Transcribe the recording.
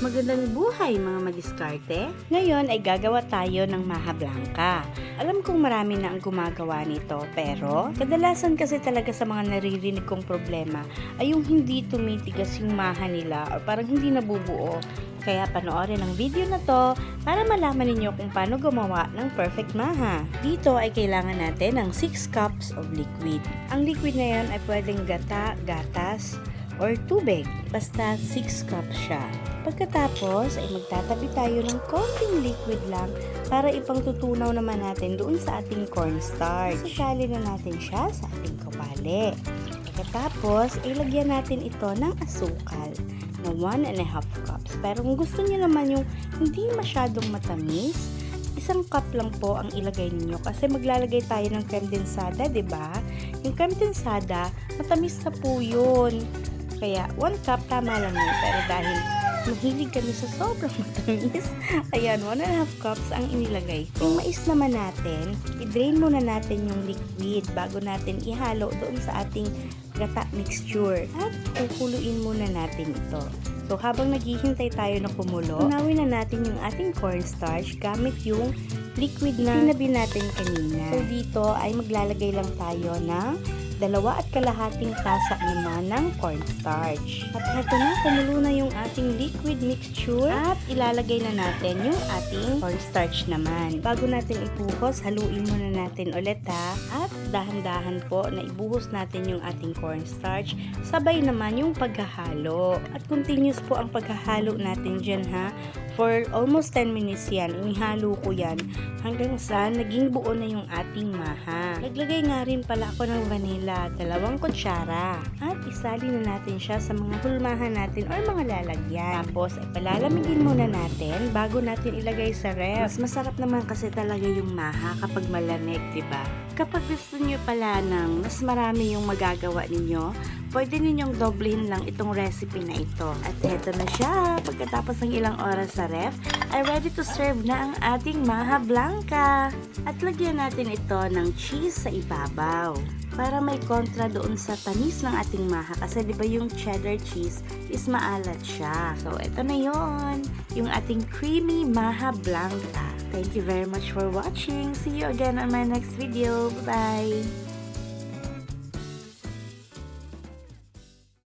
Magandang buhay mga madiskarte. Ngayon ay gagawa tayo ng maha blanca. Alam kong marami na ang gumagawa nito pero kadalasan kasi talaga sa mga naririnig kong problema ay yung hindi tumitigas yung maha nila o parang hindi nabubuo. Kaya panoorin ang video na to para malaman ninyo kung paano gumawa ng perfect maha. Dito ay kailangan natin ng 6 cups of liquid. Ang liquid na yan ay pwedeng gata, gatas, or tubig. Basta 6 cups siya. Pagkatapos ay magtatabi tayo ng konting liquid lang para ipangtutunaw naman natin doon sa ating cornstarch. Sasali na natin siya sa ating kawali. Pagkatapos, ilagyan natin ito ng asukal na 1 and a half cups. Pero kung gusto niyo naman yung hindi masyadong matamis, isang cup lang po ang ilagay ninyo kasi maglalagay tayo ng creme densada, 'di ba? Yung creme densada, matamis na po 'yun. Kaya 1 cup tama lang yun. Pero dahil mahilig kami sa sobrang matamis, ayan, 1 and a half cups ang inilagay ko. Yung mais naman natin, i-drain muna natin yung liquid bago natin ihalo doon sa ating gata mixture. At kukuluin muna natin ito. So, habang naghihintay tayo na kumulo, unawin na natin yung ating cornstarch gamit yung liquid na tinabi natin kanina. So, dito ay maglalagay lang tayo ng dalawa at kalahating tasa naman ng cornstarch. At heto na, kumulo na yung ating liquid mixture at ilalagay na natin yung ating cornstarch naman. Bago natin ibuhos, haluin muna natin ulit ha. At dahan-dahan po na ibuhos natin yung ating cornstarch. Sabay naman yung paghahalo. At continuous po ang paghahalo natin dyan ha. For almost 10 minutes yan, inihalo ko yan hanggang sa naging buo na yung ating maha. Naglagay nga rin pala ako ng vanilla, dalawang kutsara. At isali na natin siya sa mga hulmahan natin or mga lalagyan. Tapos, ay palalamigin muna natin bago natin ilagay sa ref. Mas masarap naman kasi talaga yung maha kapag malamig, di ba? Kapag gusto nyo pala ng mas marami yung magagawa ninyo, pwede ninyong doblehin lang itong recipe na ito. At eto na siya. Pagkatapos ng ilang oras sa ref, ay ready to serve na ang ating maha blanca. At lagyan natin ito ng cheese sa ibabaw para may kontra doon sa tamis ng ating maha kasi 'di ba yung cheddar cheese is maalat siya. So ito na 'yon, yung ating creamy maha blanca. Thank you very much for watching. See you again on my next video. Bye.